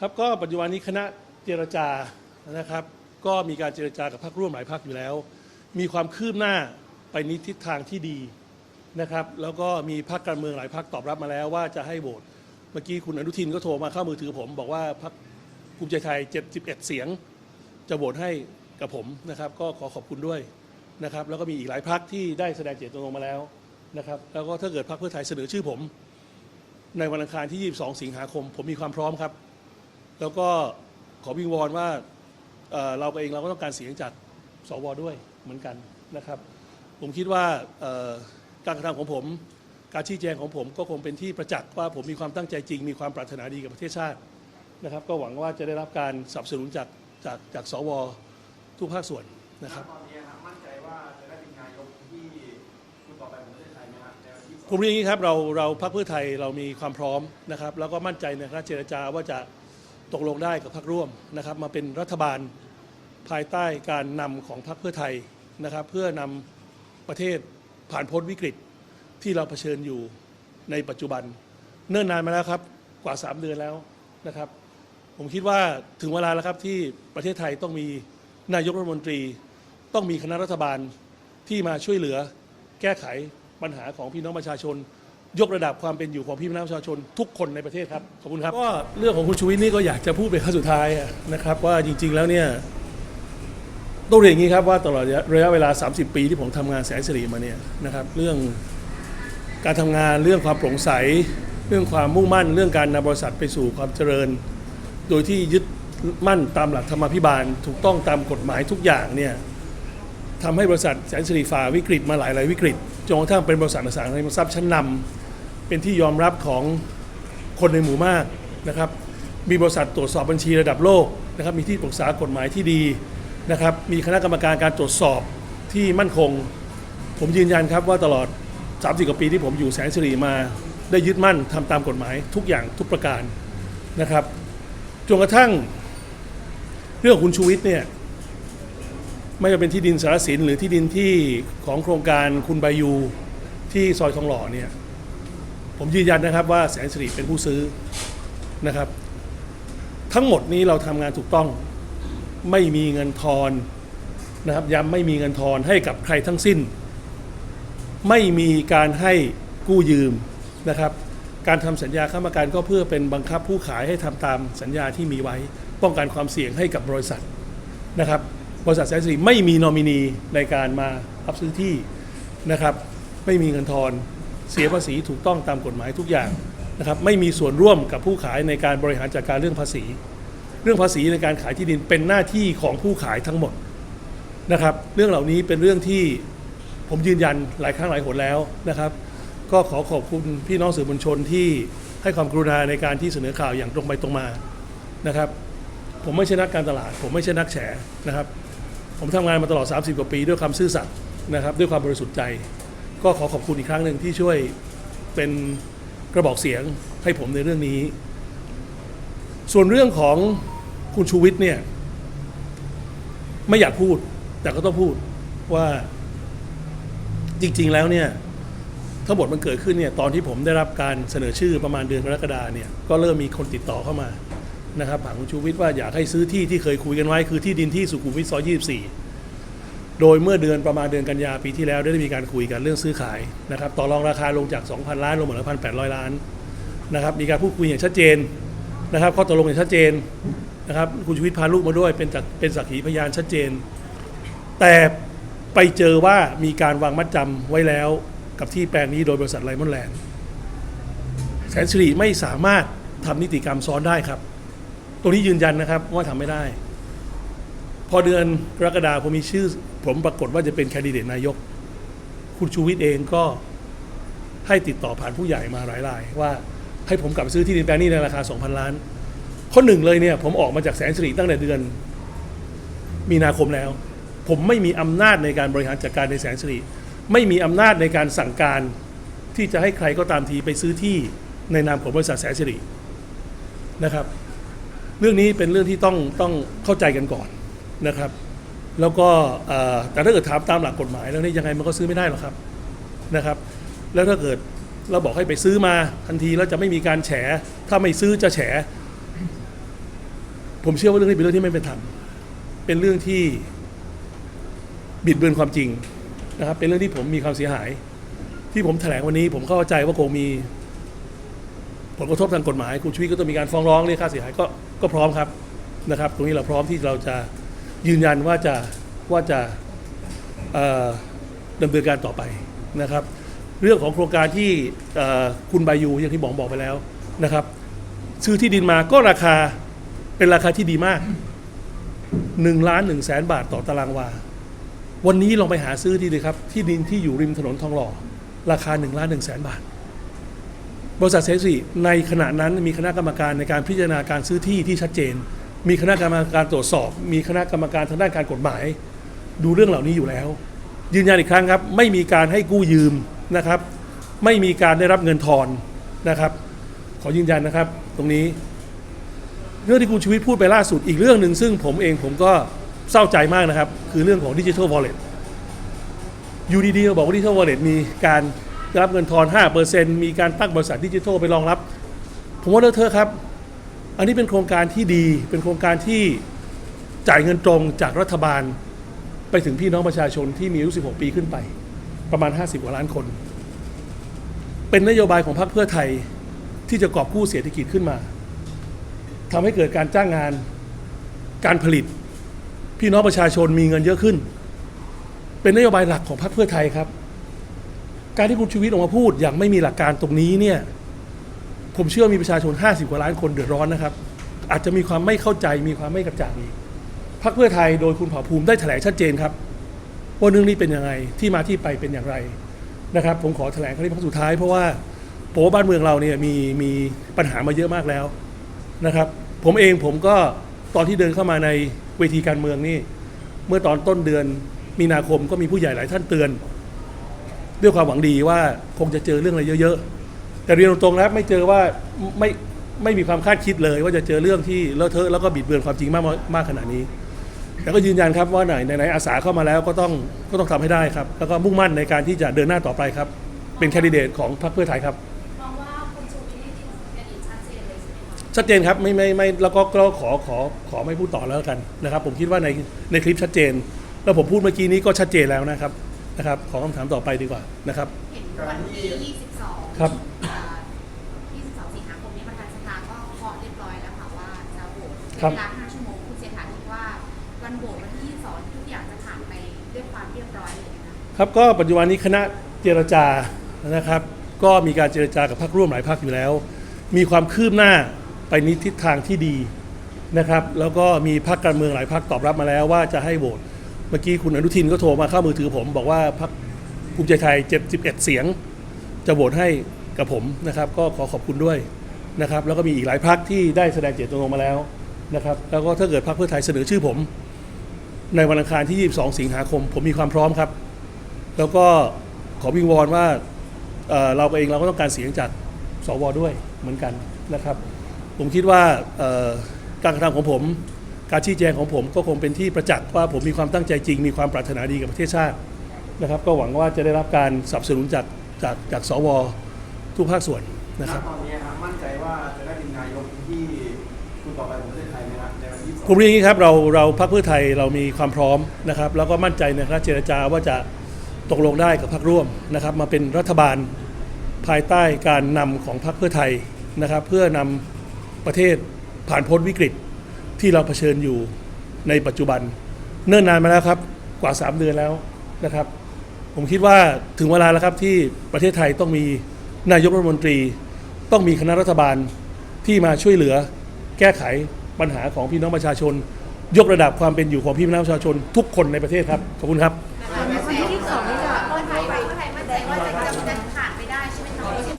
ครับก็ปัจจุบันนี้คณะเจรจานะครับ ก็มีการเจรจากับพรรคร่วมหลายพรรคอยู่แล้ว มีความคืบหน้าไปในทิศทางที่ดีนะครับ แล้วก็มีพรรคการเมืองหลายพรรคตอบรับมาแล้วว่าจะให้โหวตเมื่อกี้คุณอนุทินก็โทรมาเข้ามือถือผม บอกว่าพรรคภูมิใจไทย 71 เสียง จะโหวตให้กับผมนะครับ ก็ขอขอบคุณด้วยนะครับ แล้วก็มีอีกหลายพรรคที่ได้แสดงเจตจำนงมาแล้วนะครับ แล้วก็ถ้าเกิดพรรคเพื่อไทยเสนอชื่อผม ในวันอังคารที่ 22 สิงหาคม ผมมีความพร้อมครับ แล้วก็ขอวิงวอนว่าเอ่อเราเองเราก็ต้องการเสียงจากสวด้วยเหมือนกันนะครับ ผมคิดว่าเอ่อการกระทำของผม การชี้แจงของผมก็คงเป็นที่ประจักษ์ว่าผมมีความตั้งใจจริง มีความปรารถนาดีกับประเทศชาตินะครับ ก็หวังว่าจะได้รับการสนับสนุนจากจากจากสวทุกภาคส่วนนะครับ ตอนนี้ครับมั่นใจว่าจะได้เป็นนายกที่คุณต่อไปของประเทศไทยไหมครับในวันที่องผมเรียนอย่างนี้ครับเราเราพรรคเพื่อไทยเรามีความพร้อมนะครับ แล้วก็มั่นใจในคณะเจรจาว่าจะ ตกลงได้กับพรรคร่วมนะครับมาเป็นรัฐบาลภายใต้การนำของพรรคเพื่อไทยนะครับ เพื่อนำประเทศผ่านพ้นวิกฤตที่เราเผชิญอยู่ในปัจจุบัน เนิ่นนานมาแล้วครับกว่า 3 เดือนแล้วนะครับ ผมคิดว่าถึงเวลาแล้วครับที่ประเทศไทยต้องมีนายกรัฐมนตรี ต้องมีคณะรัฐบาลที่มาช่วยเหลือแก้ไขปัญหาของพี่น้องประชาชน ยกระดับความเป็นอยู่ของพี่น้องประชาชนทุกคนในประเทศครับ ขอบคุณครับ ก็เรื่องของคุณชูวิทย์นี่ก็อยากจะพูดเป็นครั้งสุดท้ายนะครับว่าจริง ๆ แล้วเนี่ยต้องเรียนอย่างนี้ครับว่าตลอดระยะเวลา 30 ปีที่ผมทำงานแสนสิริมาเนี่ยนะครับเรื่องการทำงานเรื่องความโปร่งใส เรื่องความมุ่งมั่น เรื่องการนำบริษัทไปสู่ความเจริญ โดยที่ยึดมั่นตามหลักธรรมาภิบาล ถูกต้องตามกฎหมายทุกอย่างเนี่ยทำให้บริษัทแสนสิริฝ่าวิกฤตมาหลายหลายวิกฤตจนกระทั่งเป็นบริษัทอสังหาริมทรัพย์ชั้นนำ เป็นที่ยอมรับของคนในหมู่มากนะครับ มีบริษัทตรวจสอบบัญชีระดับโลกนะครับ มีที่ปรึกษากฎหมายที่ดีนะครับ มีคณะกรรมการการตรวจสอบที่มั่นคง ผมยืนยันครับว่าตลอด 30 กว่าปีที่ผมอยู่แสนสิริมา ได้ยึดมั่นทำตามกฎหมายทุกอย่างทุกประการนะครับ จนกระทั่งเรื่องของคุณชูวิทย์เนี่ยไม่ว่าเป็นที่ดินสารสินหรือที่ดินที่ของโครงการคุณบายูที่ซอยทองหล่อเนี่ย ผมยืนยันนะครับว่าแสนสิริเป็นผู้ซื้อนะครับ ทั้งหมดนี้เราทำงานถูกต้องไม่มีเงินทอนนะครับย้ำไม่มีเงินทอนให้กับใครทั้งสิ้น ไม่มีการให้กู้ยืมนะครับ การทำสัญญาค้ำประกันก็เพื่อเป็นบังคับผู้ขายให้ทำตามสัญญาที่มีไว้ ป้องกันความเสี่ยงให้กับบริษัทนะครับ บริษัทแสนสิริไม่มีนอมินีในการมารับซื้อที่นะครับ ไม่มีเงินทอน เสียภาษีถูกต้องตามกฎหมายทุกอย่างนะครับไม่มีส่วนร่วมกับผู้ขายในการบริหารจัดการเรื่องภาษี เรื่องภาษีในการขายที่ดินเป็นหน้าที่ของผู้ขายทั้งหมดนะครับ เรื่องเหล่านี้เป็นเรื่องที่ผมยืนยันหลายครั้งหลายหนแล้วนะครับ ก็ขอขอบคุณพี่น้องสื่อมวลชนที่ให้ความกรุณาในการที่เสนอข่าวอย่างตรงไปตรงมานะครับ ผมไม่ใช่นักการตลาด ผมไม่ใช่นักแฉนะครับ ผมทำงานมาตลอด 30 กว่าปีด้วยความซื่อสัตย์นะครับ ด้วยความบริสุทธิ์ใจ ก็ขอขอบคุณอีกครั้งหนึ่งที่ช่วยเป็นกระบอกเสียงให้ผมในเรื่องนี้ ส่วนเรื่องของคุณชูวิทย์เนี่ยไม่อยากพูด แต่ก็ต้องพูดว่าจริง ๆ แล้วเนี่ยทั้งหมดมันเกิดขึ้นเนี่ยตอนที่ผมได้รับการเสนอชื่อประมาณเดือนกรกฎาเนี่ยก็เริ่มมีคนติดต่อเข้ามานะครับผ่านคุณชูวิทย์ว่าอยากให้ซื้อที่ที่เคยคุยกันไว้คือที่ดินที่สุขุมวิทซอย24 โดยเมื่อเดือนประมาณเดือนกันยาปีที่แล้วได้มีการคุยกันเรื่องซื้อขายนะครับต่อรองราคาลงจาก 2,000 ล้านลงเหลือ1,800 ล้านนะครับมีการพูดคุยอย่างชัดเจนนะครับข้อตกลงอย่างชัดเจนนะครับคุณชูวิทย์พาลูกมาด้วยเป็นจักเป็นสักขีพยานชัดเจน แต่ไปเจอว่ามีการวางมัดจำไว้แล้วกับที่แปลงนี้โดยบริษัทไลมอนแลนด์แสนสิริไม่สามารถทำนิติกรรมซ้อนได้ครับ ตรงนี้ยืนยันนะครับว่าทำไม่ได้ พอเดือนกรกฎาคมผมมีชื่อ ผมปรากฏว่าจะเป็นแคนดิเดตนายก คุณชูวิทย์เองก็ให้ติดต่อผ่านผู้ใหญ่มาหลายรายว่าให้ผมกลับซื้อที่ดินแปลงนี้ในราคา 2,000 ล้าน ข้อหนึ่งเลยเนี่ย ผมออกมาจากแสนสิริตั้งแต่เดือน มีนาคมแล้ว ผมไม่มีอำนาจในการบริหารจัดการในแสนสิริไม่มีอำนาจในการสั่งการที่จะให้ใครก็ตามทีไปซื้อที่ในนามของบริษัทแสนสิรินะครับ เรื่องนี้เป็นเรื่องที่ต้องต้องเข้าใจกันก่อน นะครับ แล้วก็แต่ถ้าเกิดถามตามหลักกฎหมายแล้วนี่ยังไงมันก็ซื้อไม่ได้หรอกครับนะครับ แล้วถ้าเกิดเราบอกให้ไปซื้อมาทันทีแล้วจะไม่มีการแฉ ถ้าไม่ซื้อจะแฉ ผมเชื่อว่าเรื่องนี้เป็นเรื่องที่ไม่เป็นธรรมเป็นเรื่องที่บิดเบือนความจริงนะครับ เป็นเรื่องที่ผมมีความเสียหาย ที่ผมแถลงวันนี้ ผมเข้าใจว่าคงมีผลกระทบทางกฎหมายคุณชูวิทย์ก็ต้องมีการฟ้องร้องเรียกค่าเสียหายก็ก็พร้อมครับนะครับ ตรงนี้เราพร้อมที่เราจะ ยืนยันว่าจะว่าจะดำเนินการต่อไปนะครับ เรื่องของโครงการที่คุณบายูอย่างที่บอกบอกไปแล้วนะครับ ซื้อที่ดินมาก็ราคาเป็นราคาที่ดีมาก1ล้าน1แสนบาทต่อตารางวา วันนี้ลองไปหาซื้อที่ดีครับ ที่ดินที่อยู่ริมถนนทองหล่อ ราคา1ล้าน1แสนบาท บริษัทเซฟซีในขณะนั้นมีคณะกรรมการในการพิจารณาการซื้อที่ที่ชัดเจน มีคณะกรรมการตรวจสอบ มีคณะกรรมการทางด้านการกฎหมาย ดูเรื่องเหล่านี้อยู่แล้ว ยืนยันอีกครั้งครับ ไม่มีการให้กู้ยืมนะครับ ไม่มีการได้รับเงินทอนนะครับ ขอยืนยันนะครับ ตรงนี้ เรื่องที่คุณชูวิทย์พูดไปล่าสุดอีกเรื่องหนึ่งซึ่งผมเองผมก็เศร้าใจมากนะครับ คือเรื่องของดิจิทัลวอลเล็ตยูดีๆมาบอกว่าดิจิทัลวอลเล็ตมีการได้รับเงินทอน 5%มีการตั้งบริษัทดิจิทัลไปรองรับ ผมว่าเลอะเทอะครับ อันนี้เป็นโครงการที่ดี เป็นโครงการที่จ่ายเงินตรงจากรัฐบาล ไปถึงพี่น้องประชาชนที่มีอายุ 16 ปีขึ้นไป ประมาณ 50 กว่าล้านคน เป็นนโยบายของพรรคเพื่อไทยที่จะกอบกู้เศรษฐกิจขึ้นมาทำให้เกิดการจ้างงาน การผลิต พี่น้องประชาชนมีเงินเยอะขึ้น เป็นนโยบายหลักของพรรคเพื่อไทยครับ การที่คุณชูวิทย์ออกมาพูดอย่างไม่มีหลักการตรงนี้เนี่ย ผมเชื่อมีประชาชน 50 กว่าล้านคนเดือดร้อนนะครับ อาจจะมีความไม่เข้าใจมีความไม่กระจ่างอีกพรรคเพื่อไทยโดยคุณเผ่าภูมิได้แถลงชัดเจนครับว่าเรื่องนี้เป็นยังไงที่มาที่ไปเป็นอย่างไรนะครับ ผมขอแถลงครั้งนี้ครั้งสุดท้ายเพราะว่าผมว่าบ้านเมืองเราเนี่ยมีมีปัญหามาเยอะมากแล้วนะครับ ผมเองผมก็ตอนที่เดินเข้ามาในเวทีการเมืองนี่ เมื่อตอนต้นเดือนมีนาคมก็มีผู้ใหญ่หลายท่านเตือน ด้วยความหวังดีว่าคงจะเจอเรื่องอะไรเยอะๆ แต่เรียนตรงๆนะครับไม่เจอว่าไม่ไม่มีความคาดคิดเลยว่าจะเจอเรื่องที่เลอะเทอะแล้วก็บิดเบือนความจริงมากมากขนาดนี้ แต่ก็ยืนยันครับว่าไหนไหนๆอาสาเข้ามาแล้วก็ต้องก็ต้องทำให้ได้ครับ แล้วก็มุ่งมั่นในการที่จะเดินหน้าต่อไปครับ เป็นแคนดิเดตของพรรคเพื่อไทยครับมองว่าคุณชูวิทย์นี่เป็นอดีตชัดเจนเลยใช่ไหมคะชัดเจนครับไม่ไม่ไม่แล้วก็ก็ขอขอขอไม่พูดต่อแล้วกันนะครับ ผมคิดว่าในในคลิปชัดเจน แล้วผมพูดเมื่อกี้นี้ก็ชัดเจนแล้วนะครับนะครับ ขอคำถามต่อไปดีกว่านะครับเห็น วันที่ 22ครับ อ่า22 สิงหาคมนี้ประธานสภาก็เคาะเรียบร้อยแล้วค่ะว่าจะโหวตครับใช้เวลา5ชั่วโมงคุณเศรษฐาคิดว่าวันโหวตวันที่22ทุกอย่างจะผ่านไปด้วยความเรียบร้อยเลยนะคะ ครับก็ปัจจุบันนี้คณะเจรจานะครับ ก็มีการเจรจากับพรรคร่วมหลายพรรคอยู่แล้ว มีความคืบหน้าไปในทิศทางที่ดีนะครับ แล้วก็มีพรรคการเมืองหลายพรรคตอบรับมาแล้วว่าจะให้โหวตเมื่อกี้คุณอนุทินก็โทรมาเข้ามือถือผม บอกว่าพรรค ภูมิใจไทย 71 เสียง จะโหวตให้กับผมนะครับก็ขอขอบคุณด้วยนะครับแล้วก็มีอีกหลายพรรคที่ได้แสดงเจตจำนงมาแล้วนะครับแล้วก็ถ้าเกิดพรรคเพื่อไทยเสนอชื่อผม ในวันอังคารที่ 22 สิงหาคม ผมมีความพร้อมครับ แล้วก็ขอวิงวอนว่าเเราเองเราก็ต้องการเสียงจากสวด้วยเหมือนกันนะครับ ผมคิดว่าการกระทำของผม การชี้แจงของผมก็คงเป็นที่ประจักษ์ว่าผมมีความตั้งใจจริง มีความปรารถนาดีกับประเทศชาติ นะครับ ก็หวังว่าจะได้รับการสนับสนุนจากจากจากสวทุกภาคส่วนนะครับณตอนนี้ครับมั่นใจว่าจะได้เป็นนายกที่คุณต่อไปของประเทศไทยไหมครับในวันที่สองผมเรียนอย่างนี้ครับเราเราพรรคเพื่อไทยเรามีความพร้อมนะครับ แล้วก็มั่นใจในคณะเจรจาว่าจะตกลงได้กับพรรคร่วมนะครับ มาเป็นรัฐบาลภายใต้การนำของพรรคเพื่อไทยนะครับ เพื่อนำประเทศผ่านพ้นวิกฤตที่เราเผชิญอยู่ในปัจจุบัน เนิ่นนานมาแล้วครับกว่า 3 เดือนแล้วนะครับ ผมคิดว่าถึงเวลาแล้วครับที่ประเทศไทยต้องมีนายกรัฐมนตรี ต้องมีคณะรัฐบาลที่มาช่วยเหลือแก้ไขปัญหาของพี่น้องประชาชน ยกระดับความเป็นอยู่ของพี่น้องประชาชน ทุกคนในประเทศครับขอบคุณครับ